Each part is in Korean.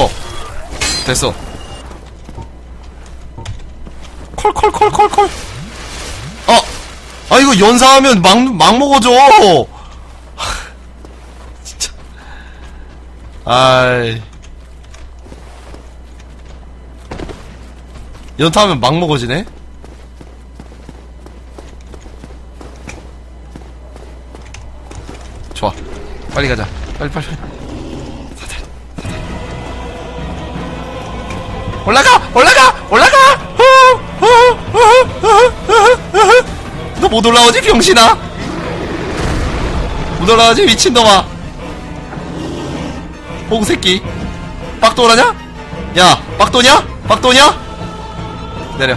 죽어. 됐어. 콜콜콜콜콜. 어! 아, 이거 연사하면 막, 막 먹어줘! 진짜. 아이. 연타하면 막 먹어지네? 좋아. 빨리 가자. 빨리, 빨리, 올라가! 올라가! 올라가! 너 못 올라오지, 병신아? 못 올라오지, 미친놈아? 호구 새끼. 빡도라냐? 야, 빡도냐? 빡도냐? 내려.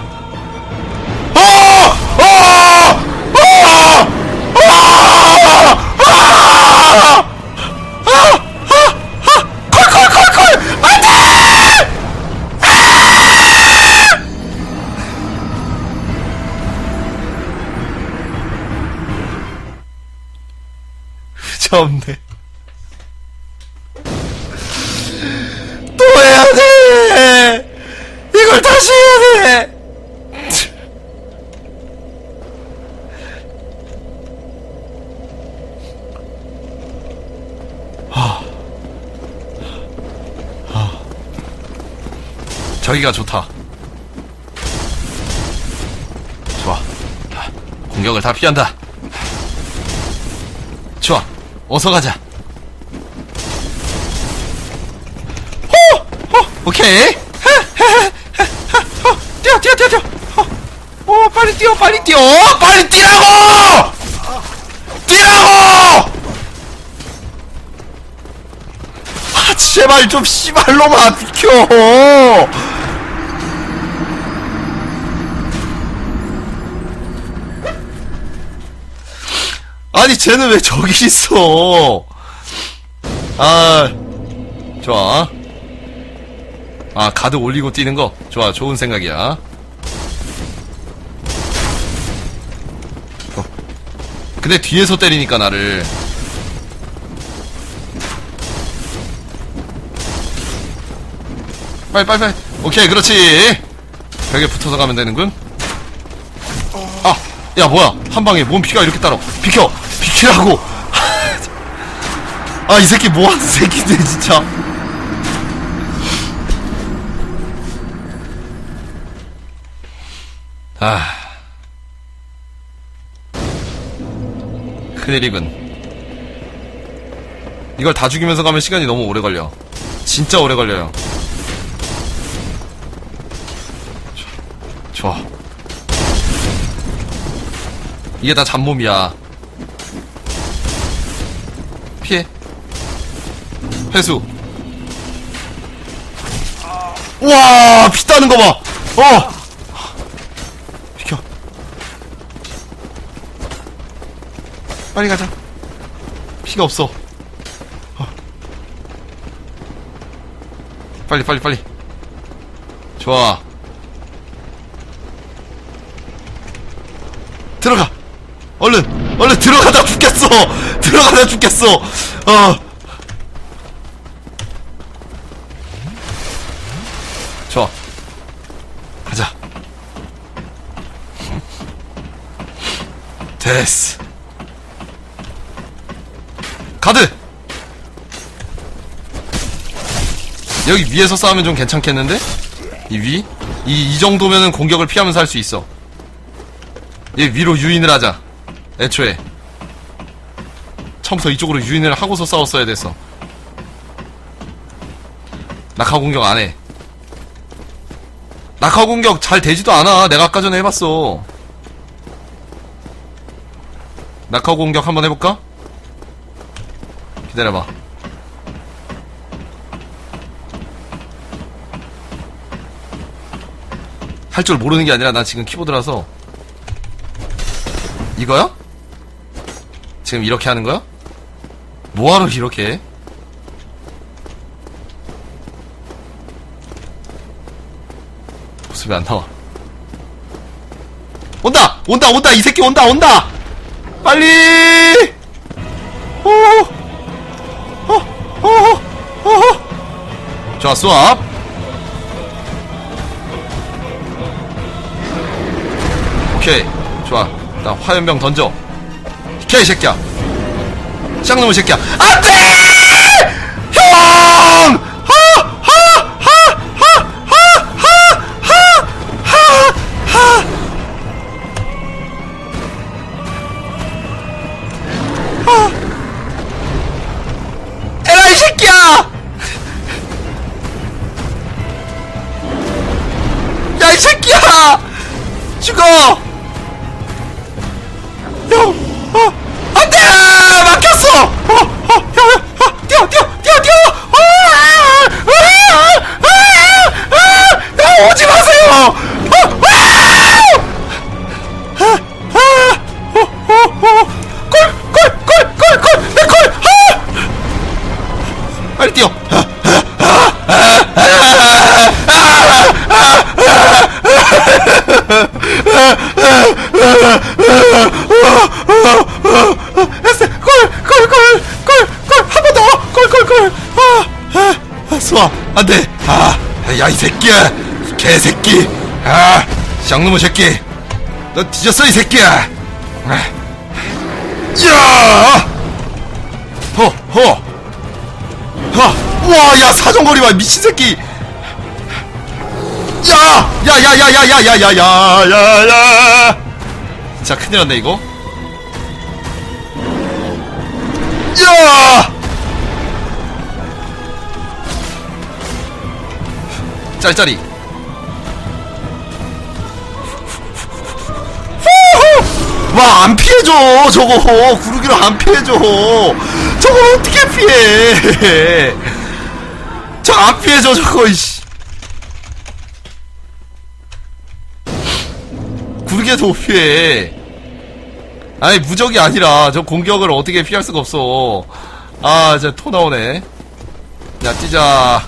흠없네 또 해야 돼! 이걸 다시 해야 돼! 저기가 좋다. 좋아. 아, 공격을 다 피한다. 어서 가자. 호! 호! 오케이. 호! 뛰어, 뛰어, 뛰어, 뛰어. 호! 오, 빨리 뛰어, 빨리 뛰어. 빨리 뛰라고! 뛰라고! 아, 제발 좀 씨발로만 비켜! 아니, 쟤는 왜 저기 있어? 아, 좋아. 아, 가드 올리고 뛰는 거? 좋아, 좋은 생각이야. 어. 근데 뒤에서 때리니까 나를. 빨리 빨리 빨리 오케이 그렇지 벽에 붙어서 가면 되는군 아야 뭐야 한 방에 몸 피가 이렇게 따라 비켜 비키라고. 아 이 새끼 뭐하는 새끼인데 진짜. 아. 큰일이군. 이걸 다 죽이면서 가면 시간이 너무 오래 걸려. 진짜 오래 걸려요. 좋아. 이게 다 잡몸이야. 피해. 회수. 우와, 피 따는 거 봐. 어. 비켜. 빨리 가자. 피가 없어. 어. 빨리, 빨리, 빨리. 좋아. 들어가! 얼른! 얼른 들어가다 죽겠어! 들어가다 죽겠어! 어. 좋아. 가자. 됐어. 가드! 여기 위에서 싸우면 좀 괜찮겠는데? 이 위? 이, 이 정도면은 공격을 피하면서 할 수 있어. 얘 위로 유인을 하자. 애초에. 처음부터 이쪽으로 유인을 하고서 싸웠어야 됐어. 낙하 공격 안 해. 낙하 공격 잘 되지도 않아. 내가 아까 전에 해봤어. 낙하 공격 한번 해볼까? 기다려봐. 할 줄 모르는 게 아니라 나 지금 키보드라서 이거야? 지금 이렇게 하는 거야? 뭐하러 이렇게 해? 모습이 안 나와. 온다! 온다! 온다! 이 새끼 온다! 온다! 빨리! 오! 어! 어! 어! 좋아, 수압. 오케이. 좋아. 나 화염병 던져. 비켜, 이 새끼야. 쌍놈의 새끼야. 안 돼! 안 돼! 아! 야, 이 새끼야! 이 개새끼! 아! 쌍놈의 새끼! 너 뒤졌어, 이 새끼야! 아! 야! 허! 허! 하! 우와, 야, 사정거리 봐, 미친 새끼! 야! 야, 야, 야, 야, 야, 야, 야, 야, 야, 야! 자, 큰일 났네, 이거. 짤짤이. 후후! 와, 안 피해줘, 저거. 구르기로 안 피해줘. 저걸 어떻게 피해. 저 안 피해줘, 저거, 이씨. 구르기도 못 피해. 아니, 무적이 아니라, 저 공격을 어떻게 피할 수가 없어. 아, 이제 토 나오네. 야, 뛰자.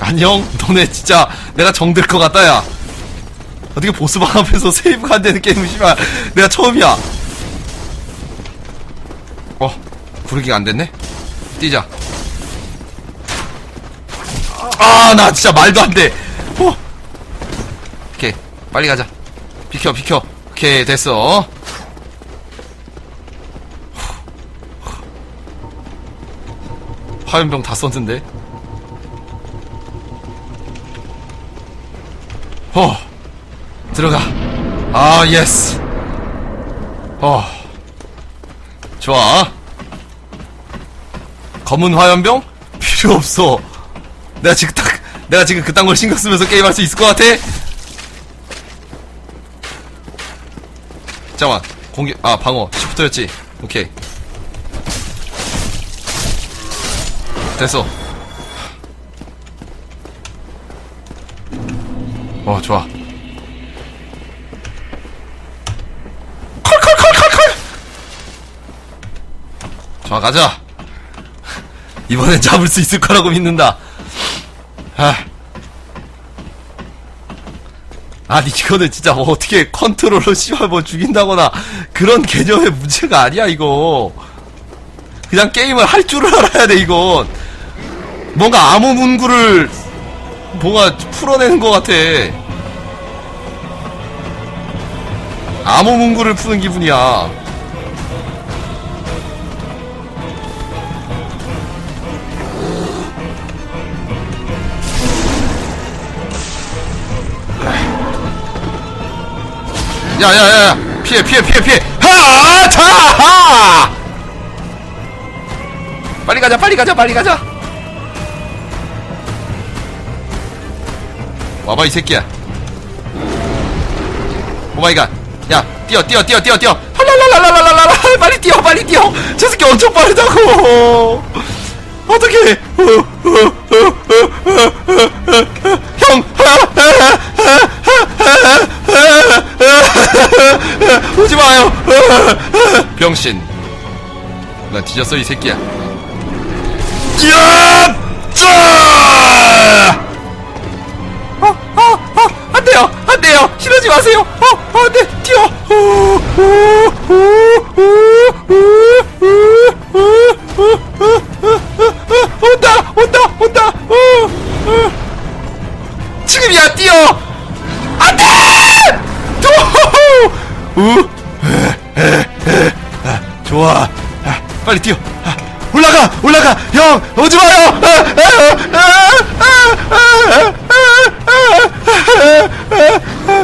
안녕? 너네 진짜 내가 정들 것 같다, 야. 어떻게 보스방 앞에서 세이브가 안 되는 게임을 씨발 내가 처음이야. 어, 구르기가 안 됐네? 뛰자. 아, 나 진짜 말도 안 돼. 어. 오케이, 빨리 가자. 비켜, 비켜. 오케이, 됐어. 화염병 다 썼는데. 어, 들어가. 아, 예스. 어, 좋아. 검은 화염병? 필요 없어. 내가 지금 딱, 내가 지금 그딴 걸 신경 쓰면서 게임할 수 있을 것 같아? 잠깐만. 공격, 아, 방어. 시프트였지. 오케이. 됐어. 어, 좋아. 컬컬컬컬컬! 좋아, 가자. 이번엔 잡을 수 있을 거라고 믿는다. 아. 아니, 이거는 진짜 뭐 어떻게 컨트롤로 씨발 뭐 죽인다거나 그런 개념의 문제가 아니야, 이거. 그냥 게임을 할 줄을 알아야 돼, 이건. 뭔가 암호 문구를 뭔가 풀어내는 것 같아. 암호 문구를 푸는 기분이야. 야야야. 피해 피해 피해 피해. 하자하. 빨리 가자 빨리 가자 빨리 가자. 와봐 이 새끼야. 오마이갓 야 뛰어 뛰어 뛰어 뛰어 뛰어. 랄랄랄랄랄랄라. 빨리 뛰어 빨리 뛰어. 저 새끼 엄청 빠르다고. 어떡해. 형. 오지 마요. 병신. 나 뒤졌어 이 새끼야. 야! 빨리 뛰어 아, 올라가 올라가 형 오지 마요 아, 아, 아, 아, 아, 아, 아, 아, 아,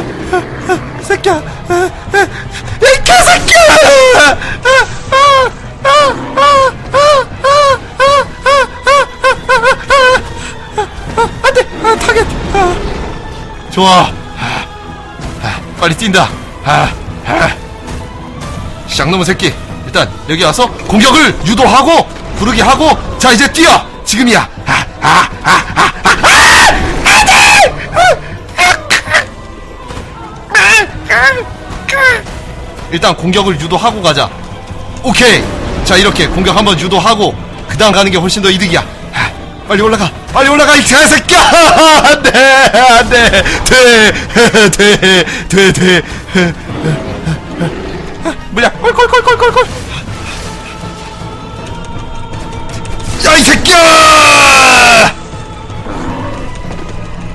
아, 새끼야 아, 아, 이 아, 아, 아, 아, 아, 아, 아, 아, 안돼 아, 타겟 아. 좋아 아, 아, 빨리 뛴다 아, 아. 쌍놈의 새끼 일단 여기 와서 공격을 유도하고 부르게 하고 자 이제 뛰어 지금이야 아, 아, 아, 아, 아, 아! 일단 공격을 유도하고 가자 오케이 자 이렇게 공격 한번 유도하고 그 다음 가는 게 훨씬 더 이득이야 아, 빨리 올라가 빨리 올라가 이 개새끼야 안돼 안돼 돼돼돼돼 뭐야 콜콜콜콜콜콜 야이 새끼야!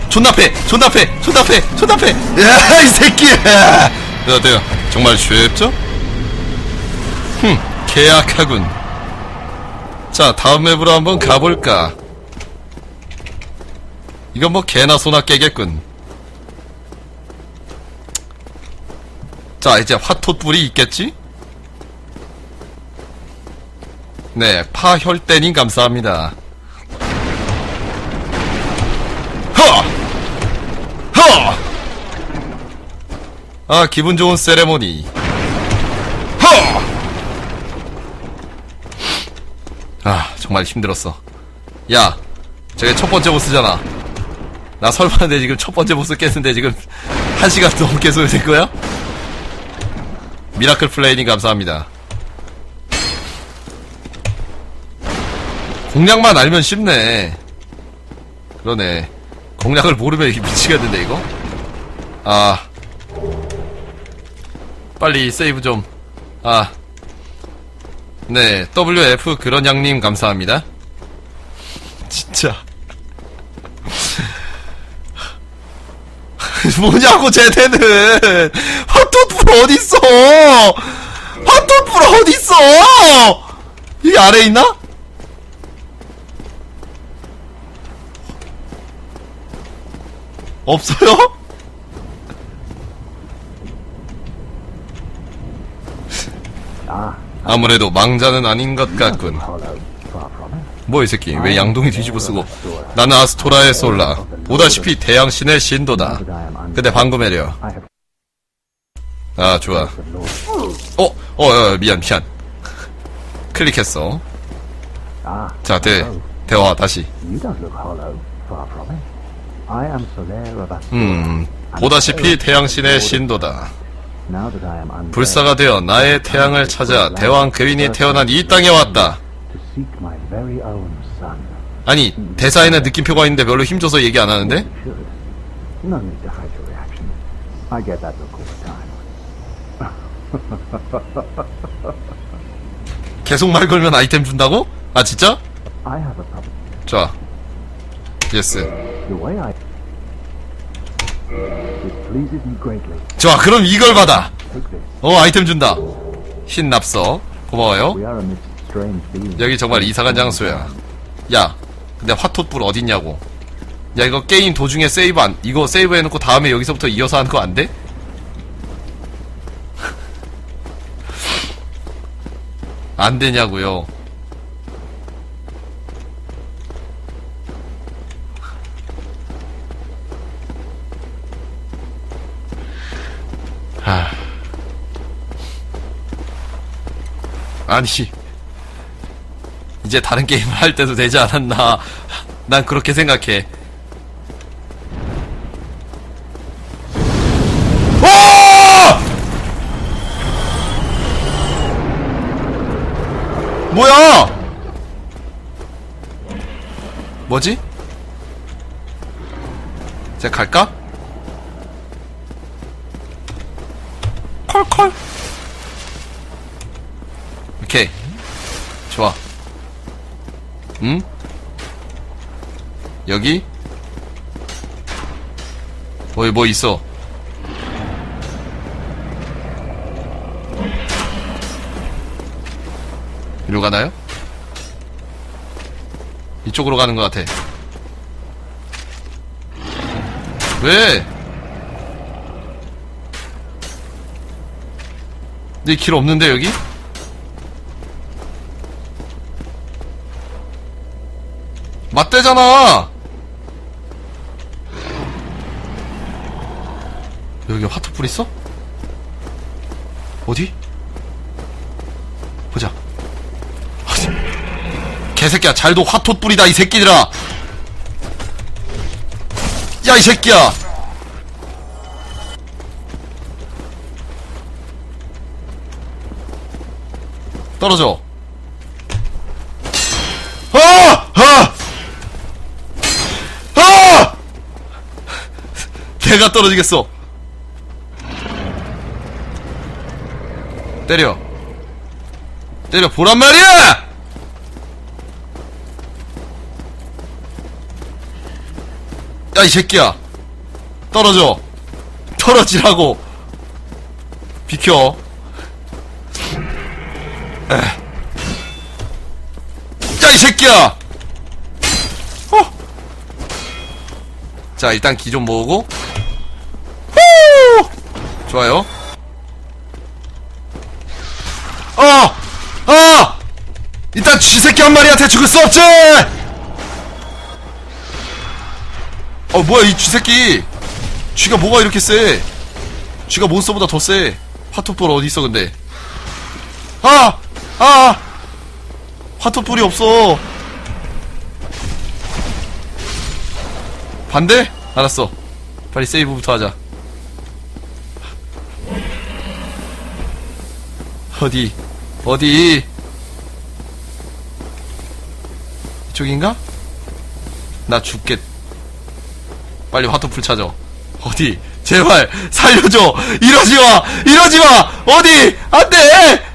존나 패 존나 패 존나 패 존나 패 야이 새끼야! 어때요? 정말 쉽죠? 흠 계약하군. 자 다음 맵으로 한번 가볼까? 이건 뭐 개나 소나 깨겠군. 자 이제 화톳불이 있겠지? 네 파혈대님 감사합니다 허! 허! 아 기분 좋은 세레모니 허! 아 정말 힘들었어 야 저게 첫 번째 보스잖아 나 설마인데 지금 첫 번째 보스 깼는데 지금 한 시간 넘게 소요된 거야? 미라클 플레이님 감사합니다 공략만 알면 쉽네 그러네 공략을 모르면 이게 미치겠는데 이거 아 빨리 세이브 좀 아. 네, WF 그런 양님 감사합니다. 진짜. 뭐냐고, 제대는! 핫도불 어딨어! 핫도불 어딨어! 여기 아래 있나? 없어요? 아무래도 망자는 아닌 것 같군. 뭐 이 새끼 왜 양동이 뒤집어 쓰고 나는 아스토라의 솔라 보다시피 태양신의 신도다 근데 방금 해려 아 좋아 어? 어, 어 미안 미안 클릭했어 자 대, 대화 다시. 음 보다시피 태양신의 신도다 불사가 되어 나의 태양을 찾아 대왕 그윈이 태어난 이 땅에 왔다. 아니 대사에는 느낌표가 있는데 별로 힘줘서 얘기 안 하는데? 계속 말 걸면 아이템 준다고? 아 진짜? 좋아 예스 The way I... It pleases me greatly. 좋아 그럼 이걸 받아 Take this. 어 아이템 준다 흰 납서 고마워요 We are amidst strange beings. 여기 정말 이상한 장소야 야 근데 화톳불 어딨냐고 야 이거 게임 도중에 세이브 안 이거 세이브 해놓고 다음에 여기서부터 이어서 하는 거 안 돼? 안 되냐고요 아니 이제 다른 게임을 할 때도 되지 않았나. 난 그렇게 생각해. 오! 뭐야? 뭐지? 이제 갈까? 콜콜. 오케이. 좋아. 응? 여기? 뭐, 뭐 있어. 이리로 가나요? 이쪽으로 가는 것 같아. 왜? 내길 없는데, 여기? 맞대잖아! 여기 화투불 있어? 어디? 보자. 개새끼야, 잘도 화토불이다, 이 새끼들아! 야, 이 새끼야! 떨어져. 아! 아! 아! 개가 떨어지겠어. 때려. 때려 보란 말이야! 야, 이 새끼야. 떨어져. 떨어지라고. 비켜. 에. 야, 이 새끼야! 어. 자, 일단 기 좀 모으고. 후! 좋아요. 어! 어! 일단 쥐새끼 한 마리한테 죽을 수 없지! 어, 뭐야, 이 쥐새끼. 쥐가 뭐가 이렇게 세? 쥐가 몬스터보다 더 세. 화토볼 어디 있어, 근데. 아! 아! 화토볼이 없어. 반대? 알았어. 빨리 세이브부터 하자. 어디? 어디? 이쪽인가? 나 죽겠. 빨리 화토풀 찾아. 어디? 제발 살려줘. 이러지 마. 이러지 마. 어디? 안 돼.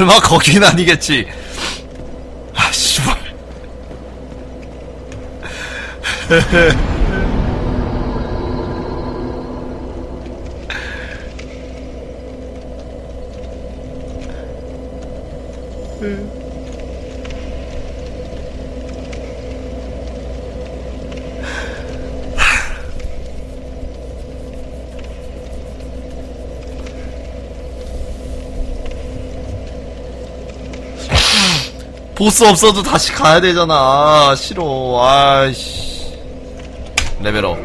설마 거긴 아니겠지. 아 씨발. 보스 없어도 다시 가야 되잖아. 싫어. 아이씨. 레벨업.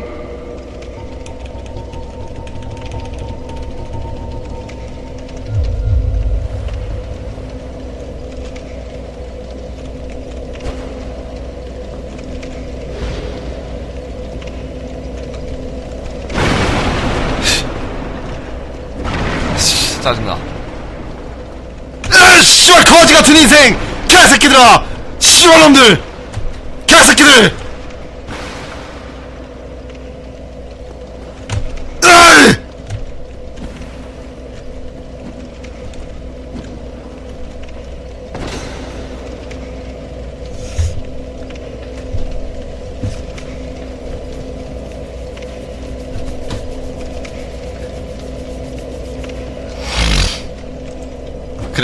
씨, 짜증나. 으, 씨발 거지 같은 인생! 개새끼들아! 씨발놈들! 개새끼들!